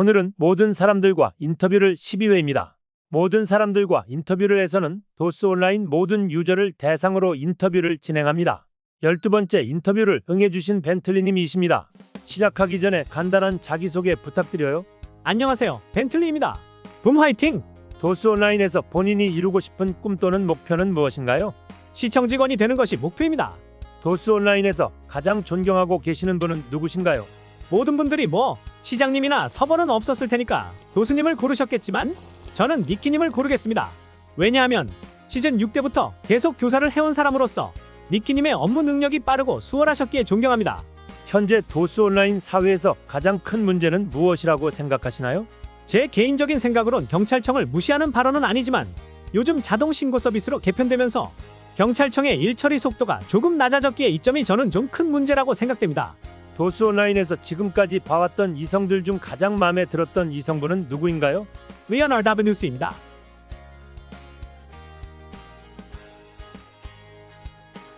오늘은 모든 사람들과 인터뷰를 12회입니다. 모든 사람들과 인터뷰를 해서는 도스 온라인 모든 유저를 대상으로 인터뷰를 진행합니다. 12번째 인터뷰를 응해주신 벤틀리님이십니다. 시작하기 전에 간단한 자기소개 부탁드려요. 안녕하세요. 벤틀리입니다. 붐 화이팅! 도스 온라인에서 본인이 이루고 싶은 꿈 또는 목표는 무엇인가요? 시청 직원이 되는 것이 목표입니다. 도스 온라인에서 가장 존경하고 계시는 분은 누구신가요? 모든 분들이 뭐 시장님이나 서버는 없었을 테니까 도수님을 고르셨겠지만 저는 니키님을 고르겠습니다. 왜냐하면 시즌 6때부터 계속 교사를 해온 사람으로서 니키님의 업무 능력이 빠르고 수월하셨기에 존경합니다. 현재 도스 온라인 사회에서 가장 큰 문제는 무엇이라고 생각하시나요? 제 개인적인 생각으론 경찰청을 무시하는 발언은 아니지만 요즘 자동 신고 서비스로 개편되면서 경찰청의 일 처리 속도가 조금 낮아졌기에 이 점이 저는 좀 큰 문제라고 생각됩니다. 도스 온라인에서 지금까지 봐왔던 이성들 중 가장 마음에 들었던 이성분은 누구인가요? 리언 뉴스입니다.